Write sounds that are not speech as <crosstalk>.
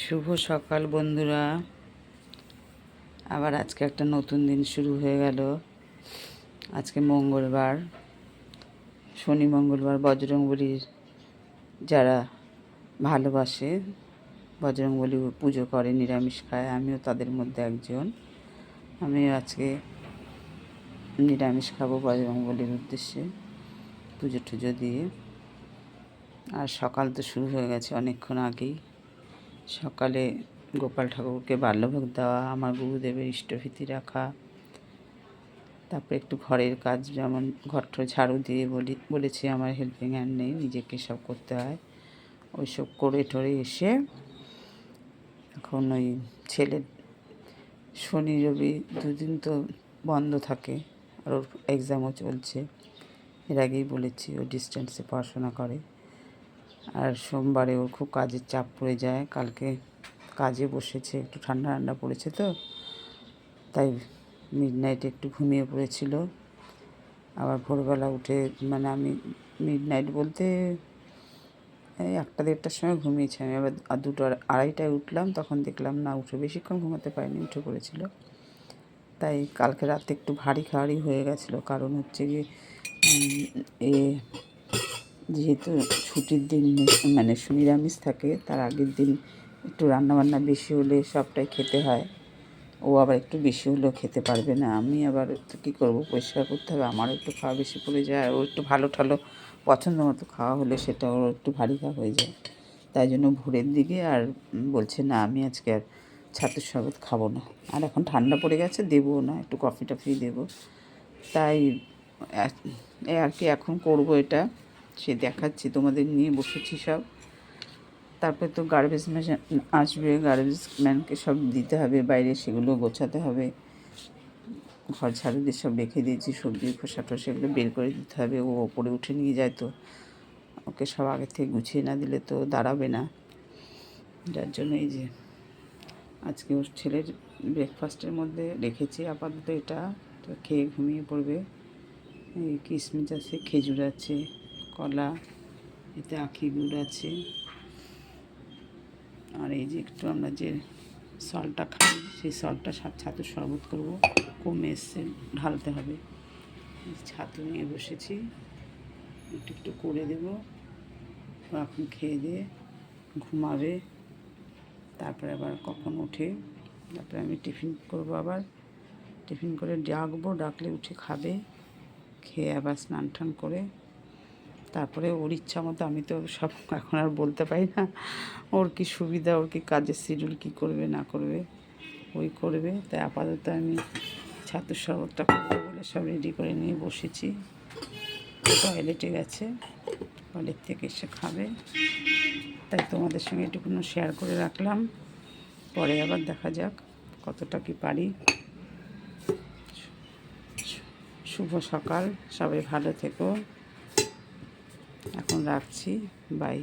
শুভ সকাল, বন্ধুরা। আবার আজকে একটা নতুন দিন শুরু হয়ে গেল। আজকে মঙ্গলবার, শনি মঙ্গলবার বজরংবলীর যারা ভালোবাসে, বজরংবলী পুজো করে নিরামিষ খায়, আমিও তাদের মধ্যে একজন। আমি আজকে নিরামিষ খাব বজরংবলীর উদ্দেশ্যে, পুজো টুজো দিয়ে। আর সকাল তো শুরু হয়ে গেছে অনেকক্ষণ আগেই। সকালে গোপাল ঠাকুরকে বাল্যভোগ দেওয়া, আমার গুরুদেবের ইষ্টভীতি রাখা, তারপরে একটু ঘরের কাজ যেমন ঘরটা ঝাড়ু দিয়ে বলি, বলেছি আমার হেল্পিং হ্যান্ড নেই, নিজেকে সব করতে হয়। ওইসব করে টরে এসে এখন ওই ছেলের শনি, রবি দুদিন তো বন্ধ থাকে আর ওর এক্সামও চলছে। এর আগেই বলেছি ও ডিস্টেন্সে পড়াশোনা করে। আর সোমবারে ওর খুব কাজের চাপ পড়ে যায়। কালকে কাজে বসেছে, একটু ঠান্ডা ঠান্ডা পড়েছে তো। তাই মিড নাইটে একটু ঘুমিয়ে পড়েছিল। আবার ভোরবেলা উঠে মানে আমি মিড নাইট বলতে এই একটা দেড়টার সময় ঘুমিয়েছি আমি। আবার দুটো আড়াইটায় উঠলাম, তখন দেখলাম না, উঠে বেশিক্ষণ ঘুমাতে পারিনি, উঠে পড়েছিল। তাই কালকে রাতে একটু ভারী খাওয়ারি হয়ে গেছিল। কারণ হচ্ছে গিয়ে এ যেহেতু ছুটির দিন মানে নিরামিষ থাকে, তার আগের দিন একটু রান্নাবান্না বেশি হলে সবটাই খেতে হয়। ও আবার একটু বেশি হলেও খেতে পারবে না। আমি আবার তো কী করব? পরিষ্কার করতে হবে। আমারও একটু খাওয়া বেশি পড়ে যায়। আর ও একটু ভালো ঠালো পছন্দ মতো খাওয়া হলে সেটা ওর একটু ভারী খাওয়া হয়ে যায়। তাই জন্য ভোরের দিকে আর বলছে, না, আমি আজকে আর ছাতুর শরবত খাব না। আর এখন ঠান্ডা পড়ে গেছে, দেবো না। একটু কফি টফি দেবো। তাই আর কি এখন করব এটা? সে দেখাচ্ছি, তোমাদের নিয়ে বসেছি সব। তারপরে তো গার্বেজ ম্যান আসবে গার্বেজ ম্যানকে সব দিতে হবে, বাইরে সেগুলো গোছাতে হবে। ঘর ঝাড়ু দিয়ে সব রেখে দিয়েছি, সবজি খোসা টোসা এগুলো বের করে দিতে হবে, ও ওপরে উঠে নিয়ে যায় তো। ওকে সব আগে থেকে গুছিয়ে না দিলে তো দাঁড়াবে না। যার জন্য এই যে আজকে ওর ছেলের ব্রেকফাস্টের মধ্যে রেখেছি আপাতত এটা। খেয়ে ঘুমিয়ে পড়বে। এই কিশমিশ আছে, খেজুর আছে। কলা, এতে আখি গুড় আছে। আর এই যে একটু আমরা যে সলটা খাই, সেই সলটা ছাতুর শরবত করব। কমে এসছে, ঢালতে হবে। ছাতু নিয়ে বসেছি। একটু একটু করে দেবো। এখন খেয়ে দিয়ে ঘুমাবে। তারপরে আবার কখন ওঠে, তারপরে আমি টিফিন করব আবার। টিফিন করে ডাকবো, ডাকলে উঠে খাবে। খেয়ে আবার স্নান টান করে তারপরে ওর ইচ্ছা মতো আমি তো সব <laughs> এখন আর বলতে পারি না। ওর কি সুবিধা, ওর কি কাজের শিডিউল কী করবে, না করবে, ওই করবে। তাই আপাতত আমি ছাত্র শরবতটা করব বলে সব রেডি করে নিয়ে বসেছি। টয়লেটে গেছে টয়লেট থেকে এসে খাবে। তাই তোমাদের সঙ্গে এটুকুনো শেয়ার করে রাখলাম। পরে আবার দেখা যাক কতটা কি পারি। শুভ সকাল, সবাই ভালো থেকো। এখন রাখছি বাই